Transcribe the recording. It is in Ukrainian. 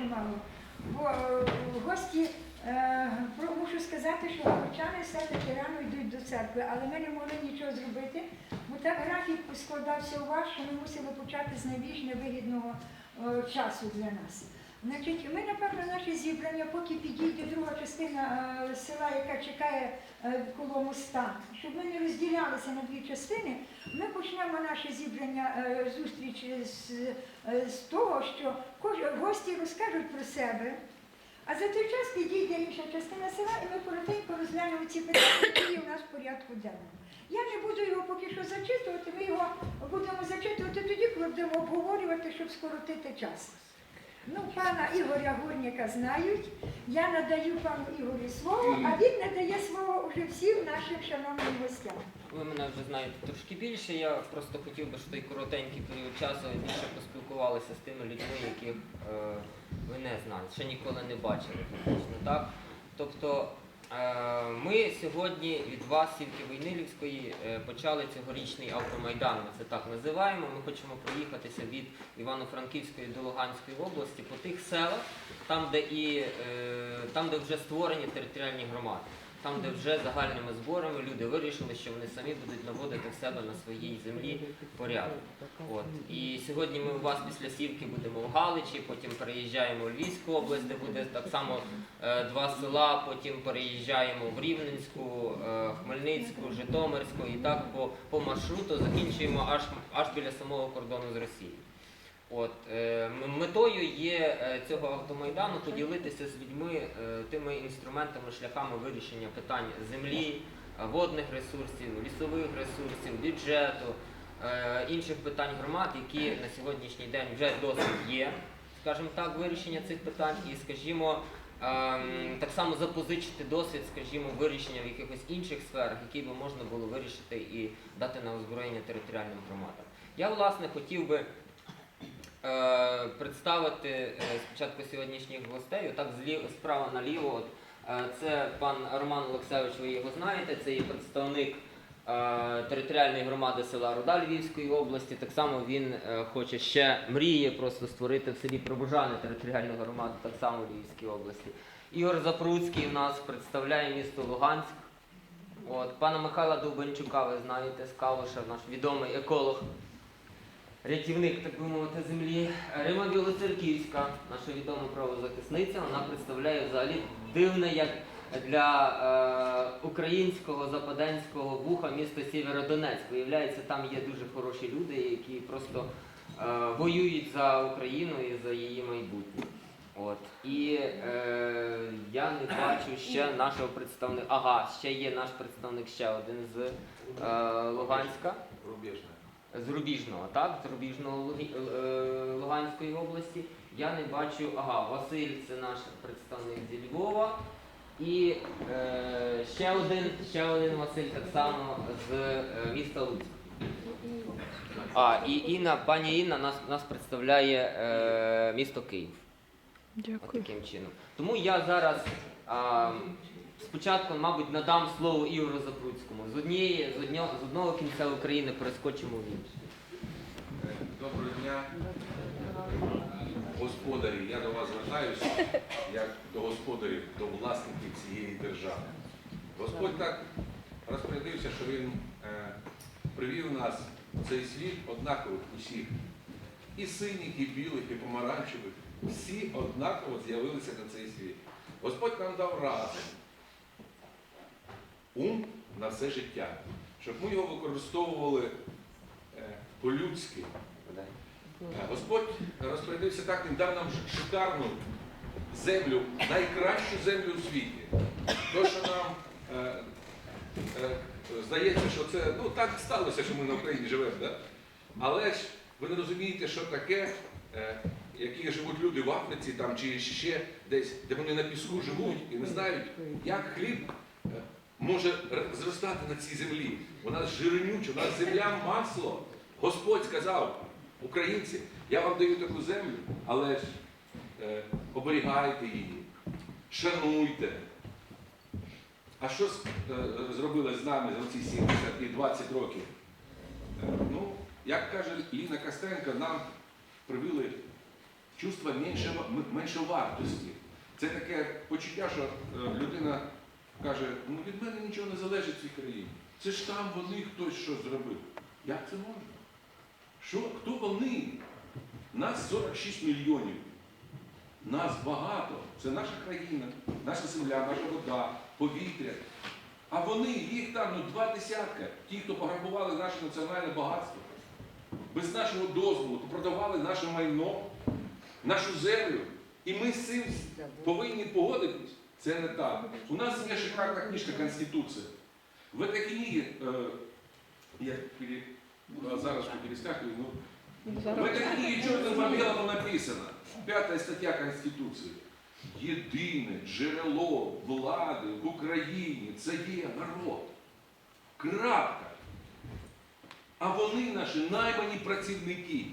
дуже мало. Бо е, гості, е, мушу сказати, що горчани все-таки рано йдуть до церкви, але ми не могли нічого зробити, бо так графік складався у вас, що ми мусили почати з найбільш невигідного е, часу для нас. Значить, ми, напевно, наше зібрання, поки підійде друга частина е, села, яка чекає е, коло моста, щоб ми не розділялися на дві частини, ми почнемо наше зібрання е, зустріч з, з того, що кож- гості розкажуть про себе. А за той час підійде інша частина села, і ми коротенько розглянемо ці питання, які є у нас в порядку денному. Я не буду його поки що зачитувати, ми його будемо зачитувати тоді, коли будемо обговорювати, щоб скоротити час. Ну, пана Ігоря Горніка знають. Я надаю пану Ігорю слово, а він надає слово уже всім нашим шановним гостям. Ви мене вже знаєте трошки більше. Я просто хотів би, щоб той коротенький період часу більше поспілкувалися з тими людьми, яких е, ви не знаєте, ще ніколи не бачили, фактично, так? Тобто ми сьогодні від вас, Сівки Войнилівської, е, почали цьогорічний автомайдан. Ми це так називаємо. Ми хочемо проїхатися від Івано-Франківської до Луганської області по тих селах, там, де і е, там, де вже створені територіальні громади. Там, де вже загальними зборами люди вирішили, що вони самі будуть наводити в себе на своїй землі порядок. От. І сьогодні ми у вас після сівки будемо в Галичі, потім переїжджаємо у Львівську область, де буде так само е, два села, потім переїжджаємо в Рівненську, е, Хмельницьку, Житомирську і так по, по маршруту закінчуємо аж, аж біля самого кордону з Росією. От, е, метою є е, цього автомайдану поділитися з людьми е, тими інструментами, шляхами вирішення питань землі, водних ресурсів, лісових ресурсів, бюджету, інших питань громад, які на сьогоднішній день вже досить є, скажімо так, вирішення цих питань, і, скажімо, ем, так само запозичити досвід, скажімо, вирішення в якихось інших сферах, які би можна було вирішити і дати на озброєння територіальним громадам. Я, власне, хотів би представити е, спочатку сьогоднішніх гостей, отак справа наліво. Е, це пан Роман Олексевич, ви його знаєте, це є представник е, територіальної громади села Руда Львівської області. Так само він е, хоче ще мріє просто створити в селі Пробужани територіальну громаду, так само в Львівській області. Ігор Запруцький у нас представляє місто Луганськ. От, пана Михайла Довбанчука, ви знаєте, з Калуша, наш відомий еколог рятівник, так би мовити, землі. Рима Білоцерківська, наша відома правозахисниця, вона представляє взагалі дивне, як для е, українського западенського вуха місто Сєвєродонецьк. Виявляється, там є дуже хороші люди, які просто е, воюють за Україну і за її майбутнє. От. І е, я не бачу ще нашого представника. Ага, ще є наш представник ще один з е, Луганська. Рубежна. З Рубіжного, так? З Рубіжного е, Луганської області. Я не бачу, ага, Василь це наш представник зі Львова. І е, ще, один, ще один Василь так само з е, міста Луцьк. А, і Інна, пані Інна нас, нас представляє е, місто Київ. От Дякую. таким чином. Тому я зараз а, спочатку, мабуть, надам слово Ігору Запруцькому. З, однієї, з, однього, з одного кінця України перескочимо в інший. Доброго дня. Господарі, я до вас звертаюся як до господарів, до власників цієї держави. Господь так розпорядився, що Він е, привів нас в цей світ однакових усіх. І синіх, і білих, і помаранчевих. Всі однаково з'явилися на цей світ. Господь нам дав разум, ум на все життя, щоб ми його використовували е, по-людськи. Е, Господь розпорядився так, він дав нам шикарну землю, найкращу землю у світі. То, що нам е, е, здається, що це ну так сталося, що ми на Україні живемо, да? але ж ви не розумієте, що таке, е, які живуть люди в Африці там, чи ще десь, де вони на піску живуть і не знають, як хліб е, може зростати на цій землі. Вона жирнюча, нас земля масло. Господь сказав, українці, я вам даю таку землю, але ж е, оберігайте її, шануйте. А що е, зробили з нами за ці 70 і 20 років? Е, ну, як каже Ліна Костенко, нам привили чувство меншого- меншовартості. Це таке почуття, що е, людина каже, ну від мене нічого не залежить в цій країні. Це ж там вони хтось щось зробив. Як це можна? Що, хто вони? Нас 46 мільйонів. Нас багато. Це наша країна, наша земля, наша вода, повітря. А вони, їх там ну, два десятка, ті, хто пограбували наше національне багатство, без нашого дозволу, продавали наше майно, нашу землю. І ми з цим повинні погодитись. Це не так. У нас є шикарна книжка Конституція. В этой книге, э, я пере- а зараз що перескакиваю, ну, в этой книге черным по белому написано, пятая стаття Конституції. Єдине джерело влади в Україні це є народ. Крапка. А вони наші наймані працівники.